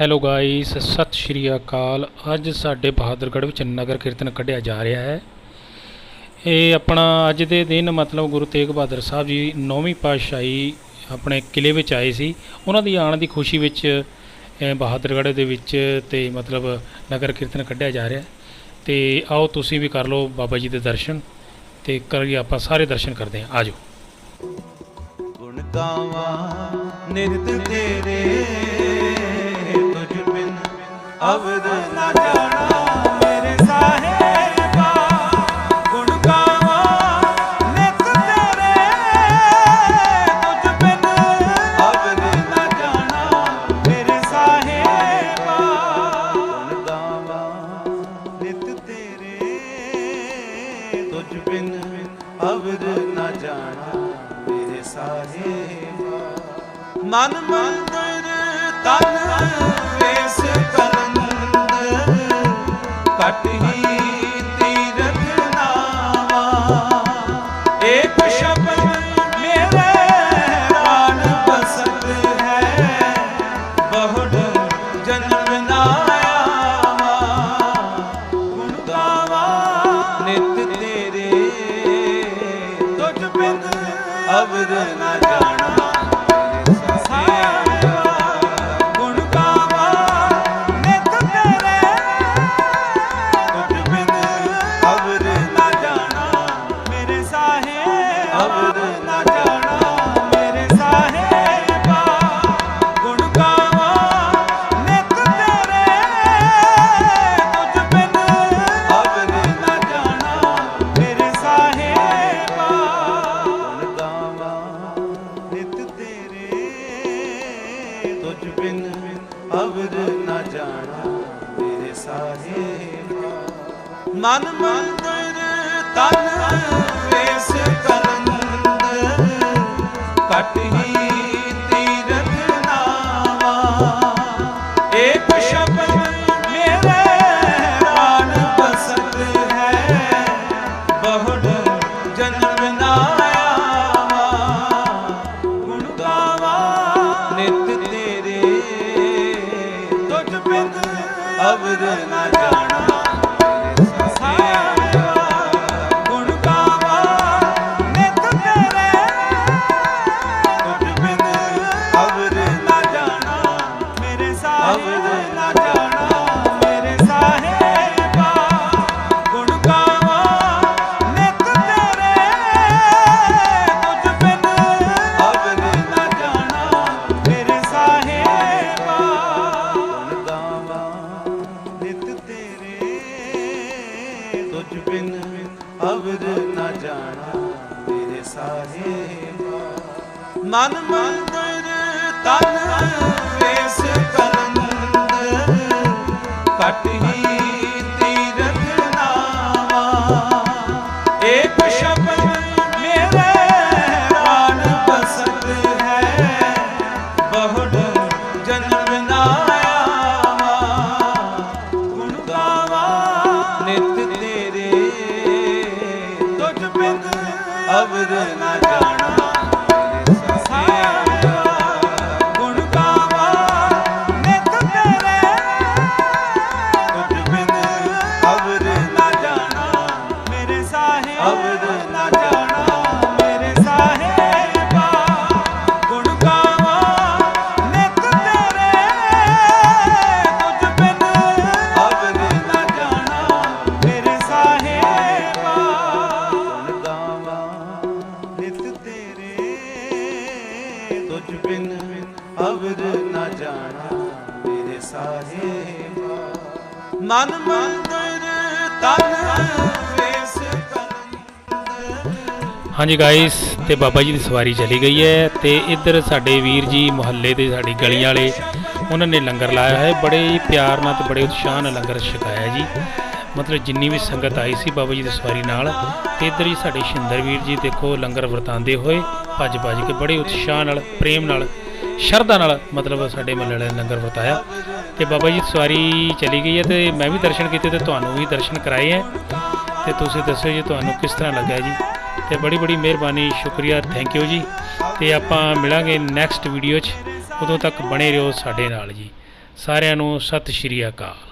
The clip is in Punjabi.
ਹੈਲੋ ਗਾਇਸ ਸਤਿ ਸ਼੍ਰੀ ਅਕਾਲ। ਅੱਜ ਸਾਡੇ ਬਹਾਦਰਗੜ੍ਹ ਵਿੱਚ ਨਗਰ ਕੀਰਤਨ ਕੱਢਿਆ ਜਾ ਰਿਹਾ ਹੈ। ਇਹ ਆਪਣਾ ਅੱਜ ਦੇ ਦਿਨ ਮਤਲਬ ਗੁਰੂ ਤੇਗ ਬਹਾਦਰ ਸਾਹਿਬ ਜੀ ਨੌਵੀਂ ਪਾਤਸ਼ਾਹੀ ਆਪਣੇ ਕਿਲੇ ਵਿੱਚ ਆਏ ਸੀ। ਉਹਨਾਂ ਦੀ ਆਉਣ ਦੀ ਖੁਸ਼ੀ ਵਿੱਚ ਬਹਾਦਰਗੜ੍ਹ ਦੇ ਵਿੱਚ ਤੇ ਮਤਲਬ ਨਗਰ ਕੀਰਤਨ ਕੱਢਿਆ ਜਾ ਰਿਹਾ ਹੈ। ਤੇ ਆਓ ਤੁਸੀਂ ਵੀ ਕਰ ਲਓ ਬਾਬਾ ਜੀ ਦੇ ਦਰਸ਼ਨ ਤੇ ਕਰੀਏ ਆਪਾਂ ਸਾਰੇ ਦਰਸ਼ਨ ਕਰਦੇ ਹਾਂ। ਆਜੋ ਗੁਣ ਗਾਵਾਂ ਨਿਤ ਤੇਰੇ ਅਵਦ ਨਾ ਜਾਣਾ, ਮੇਰੇ ਸਾਹਿਬਾ ਗੁਣ ਗਾਵਾਂ। ਨਿਤ ਤੇਰੇ ਤੁਝ ਬਿਨ ਅਵਦ ਨਾ ਜਾਣਾ, ਮੇਰੇ ਸਾਹਿਬਾ ਗੁਣ ਗਾਵਾਂ। ਨਿਤ ਤੇਰੇ ਤੁਝ ਬਿਨ ਅਵਦ ਨਾ ਜਾਣਾ, ਮੇਰੇ ਸਾਹਿਬਾ ਮਨ ਮੰਦਰ ਤਨ ਵੇਸ ਕਟ ਨਿਤ ਤੇਰੇ, ਤੁਝ ਬਿਨ ਅਵਰ ਨਾ ਜਾਣਾ ਮੇਰੇ ਸਾਹਿਬਾ। ਮਨ ਮੰਦਰ, ਤਨ ਵੇਸ ਕਲੰਦ ਕਟ ਹੀ ਤੁਝ ਬਿਨ ਅਵਰ ਨਾ ਜਾਣਾ ਮੇਰੇ ਸਾਹਿਬਾ ਮਨ ਮੰਦਰ ਤਨ ਅਵਰ ਨਾ ਜਾਣਾ। ਅਵਰ ਨਾ ਜਾਣਾ। ਤੁਝ ਬਿਨ ਅਵਰ ਨਾ ਜਾਣਾ ਮੇਰੇ ਸਾਹਿਬਾ ਮਨ ਮੰਦਰ ਤਨ ਵੇਸ ਹਾਂਜੀ ਗਾਇਸ ਤੇ ਬਾਬਾ ਜੀ ਦੀ ਸਵਾਰੀ ਚਲੀ ਗਈ ਹੈ ਤੇ ਇੱਧਰ ਸਾਡੇ ਵੀਰ ਜੀ ਮੁਹੱਲੇ ਦੇ ਸਾਡੀ ਗਲੀਆਂ ਵਾਲੇ, ਉਹਨਾਂ ਨੇ ਲੰਗਰ ਲਾਇਆ ਹੈ, ਬੜੇ ਹੀ ਪਿਆਰ ਨਾਲ ਤੇ ਬੜੇ ਉਤਸ਼ਾਹ ਨਾਲ ਲੰਗਰ ਛਕਾਇਆ ਜੀ। ਮਤਲਬ ਜਿੰਨੀ ਵੀ ਸੰਗਤ ਆਈ ਸੀ ਬਾਬਾ ਜੀ ਦੀ ਸਵਾਰੀ ਨਾਲ, ਤੇ ਇੱਧਰ ਹੀ ਸਾਡੇ ਸ਼ਿੰਦਰ ਵੀਰ ਜੀ ਦੇਖੋ ਲੰਗਰ ਵਰਤਾਉਂਦੇ ਹੋਏ ਭੱਜ ਭੱਜ ਕੇ ਬੜੇ ਉਤਸ਼ਾਹ ਨਾਲ, ਪ੍ਰੇਮ ਨਾਲ, ਸ਼ਰਧਾ ਨਾਲ ਮਤਲਬ ਸਾਡੇ ਮਹੱਲੇ ਵਾਲਿਆਂ ਲੰਗਰ ਵਰਤਾਇਆ। ਤੇ ਬਾਬਾ ਜੀ, ਸਵਾਰੀ ਚਲੀ ਗਈ ਹੈ ਤੇ ਮੈਂ ਵੀ ਦਰਸ਼ਨ ਕੀਤੇ ਤੇ ਤੁਹਾਨੂੰ ਵੀ ਦਰਸ਼ਨ ਕਰਾਏ ਹੈ। ਤੇ ਤੁਸੀਂ ਦੱਸੋ ਜੀ ਤੁਹਾਨੂੰ ਕਿਸ ਤਰ੍ਹਾਂ ਲੱਗਾ ਜੀ। ਤੇ ਬੜੀ ਬੜੀ ਮਿਹਰਬਾਨੀ, ਸ਼ੁਕਰੀਆ ਥੈਂਕ ਯੂ ਜੀ। ਤੇ ਆਪਾਂ ਮਿਲਾਂਗੇ ਨੈਕਸਟ ਵੀਡੀਓ 'ਚ। ਉਦੋਂ ਤੱਕ ਬਣੇ ਰਹੋ ਸਾਡੇ ਨਾਲ ਜੀ। ਸਾਰਿਆਂ ਨੂੰ ਸਤਿ ਸ਼੍ਰੀ ਅਕਾਲ।